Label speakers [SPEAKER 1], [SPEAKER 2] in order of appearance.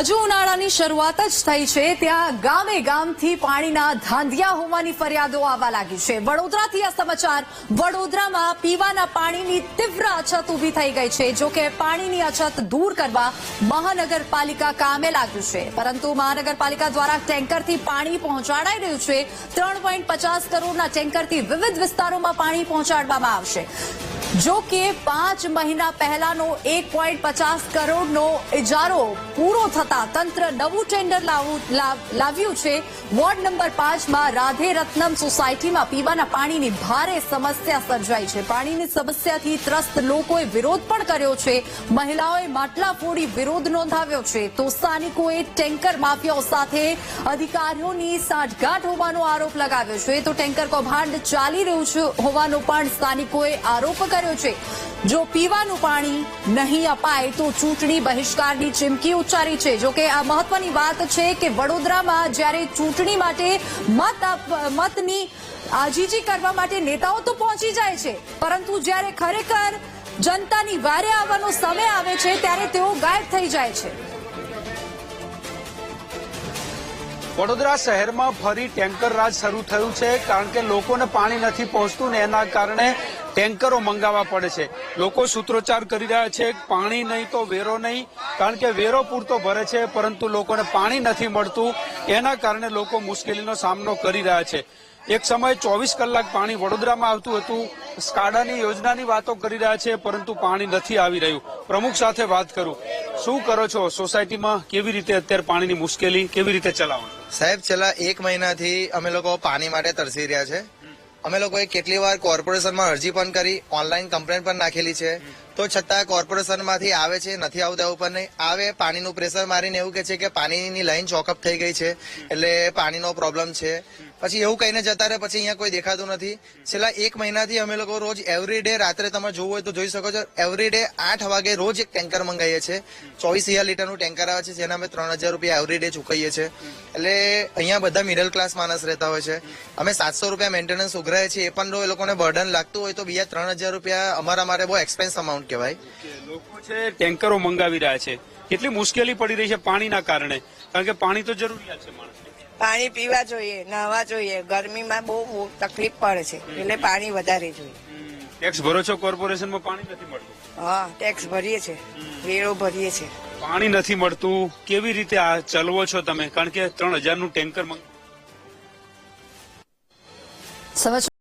[SPEAKER 1] હજુ ઉનાળાની શરૂઆત જ થઈ છે. ત્યાં ગામે ગામથી પાણીના ધાંધિયા હોવાની ફરિયાદો આવવા લાગી છે. વડોદરાથી આ સમાચાર. વડોદરામાં પીવાના પાણીની તીવ્ર અછત ઊભી થઈ ગઈ છે. જો કે પાણીની અછત દૂર કરવા મહાનગરપાલિકા કામે લાગ્યું છે. પરંતુ મહાનગરપાલિકા દ્વારા ટેન્કરથી પાણી પહોંચાડાઈ રહ્યું છે. ત્રણ પોઈન્ટ પચાસ કરોડના ટેન્કરથી વિવિધ વિસ્તારોમાં પાણી પહોંચાડવામાં આવશે. જો કે પાંચ મહિના પહેલાનો એક પોઈન્ટ પચાસ કરોડનો ઇજારો પૂરો થતા તંત્ર નવું ટેન્ડર લાવું- લાવ્યું છે. વોર્ડ નંબર પાંચમાં રાધે રત્નમ સોસાયટીમાં પીવાના પાણીની ભારે સમસ્યા સર્જાઈ છે. પાણીની સમસ્યાથી ત્રસ્ત લોકોએ વિરોધ પણ કર્યો છે. મહિલાઓએ માટલા ફોડી વિરોધ નોંધાવ્યો છે. તો સ્થાનિકોએ ટેન્કર માફિયાઓ સાથે અધિકારીઓની સાંઠગાંઠ હોવાનો આરોપ લગાવ્યો છે. તો ટેન્કર કૌભાંડ ચાલી રહ્યું છે હોવાનો પણ સ્થાનિકોએ આરોપ કર્યો છે. જો પીવાનું પાણી નહીં અપાય તો ચૂંટણી બહિષ્કારની ચીમકી ઉચ્ચારી છે. જો કે આ મહત્વની વાત છે કે વડોદરામાં જ્યારે ચૂંટણી માટે મત મતની આજીજી કરવા માટે નેતાઓ તો પહોંચી જાય છે. પરંતુ જ્યારે ખરેખર જનતાની વારે આવવાનો સમય આવે છે ત્યારે તેઓ ગાયબ થઈ જાય છે.
[SPEAKER 2] વડોદરા શહેરમાં ફરી ટેન્કર રાજ શરૂ થયું છે કારણ કે લોકોને પાણી નથી પહોંચતું ને એના કારણે ટેન્કરો મંગાવવા પડે છે. લોકો સૂત્રોચ્ચાર કરી રહ્યા છે, પાણી નહીં તો વેરો નહીં, કારણ કે વેરો પૂરતો ભરે છે, પરંતુ લોકોને પાણી નથી મળતું. એના કારણે લોકો મુશ્કેલીનો સામનો કરી રહ્યા છે. એક સમયે ચોવીસ કલાક પાણી વડોદરામાં આવતું હતું. સ્કાડાની યોજનાની વાતો કરી રહ્યા છે, પરંતુ પાણી નથી આવી રહ્યું. પ્રમુખ સાથે વાત કરું. શું કરો છો? સોસાયટીમાં કેવી રીતે અત્યારે પાણીની મુશ્કેલી કેવી રીતે ચલાવો
[SPEAKER 3] સાહેબ, છેલ્લા એક મહિનાથી અમે લોકો પાણી માટે તરસી રહ્યા છે. અમે લોકોએ કેટલી વાર કોર્પોરેશનમાં અરજી પણ કરી, ઓનલાઈન કમ્પ્લેન પણ નાખેલી છે. તો છતાં કોર્પોરેશનમાંથી આવે છે, નથી આવતા એવું પણ નહીં. આવે, પાણીનું પ્રેશર મારીને એવું કે છે કે પાણીની લાઈન ચોકઅપ થઈ ગઈ છે, એટલે પાણીનો પ્રોબ્લેમ છે. પછી એવું કહીને જતા રહે, પછી અહીંયા કોઈ દેખાતું નથી. છેલ્લા એક મહિનાથી અમે લોકો રોજ એવરી ડે રાત્રે તમે જોવું હોય તો જોઈ શકો છો એવરી ડે આઠ વાગે રોજ એક ટેન્કર મંગાવીએ છીએ ચોવીસ હજાર લીટરનું ટેન્કર આવે છે, જેના અમે ત્રણ હજાર રૂપિયા એવરી ડે ચૂકવીએ છીએ એટલે અહીંયા બધા મિડલ ક્લાસ માણસ રહેતા હોય છે. અમે સાતસો રૂપિયા મેન્ટેનન્સ ઉઘરાય છીએ, એ પણ એ લોકોને બર્ડન લાગતું હોય તો બીજા ત્રણ હજાર રૂપિયા અમારા માટે બહુ એક્સપેન્સ અમાઉન્ટ કહેવાય.
[SPEAKER 2] લોકો છે ટેન્કરો મંગાવી રહ્યા છે. કેટલી મુશ્કેલી પડી રહી છે પાણીના કારણે. કારણ કે પાણી તો જરૂરિયાત છે માણસને.
[SPEAKER 4] પાણી પીવા જોઈએ નાહવા જોઈએ. ગરમીમાં બહુ તકલીફ પડે છે. એટલે પાણી વધારે જોઈએ.
[SPEAKER 2] ટેક્સ ભરો છો કોર્પોરેશનમાં? પાણી નથી મળતું.
[SPEAKER 4] હા ટેક્સ ભરીએ છે. વેરો ભરીએ છે.
[SPEAKER 2] પાણી નથી મળતું. કેવી રીતે આ ચલવો છો તમે? કારણ કે ત્રણ હજારનું ટેન્કર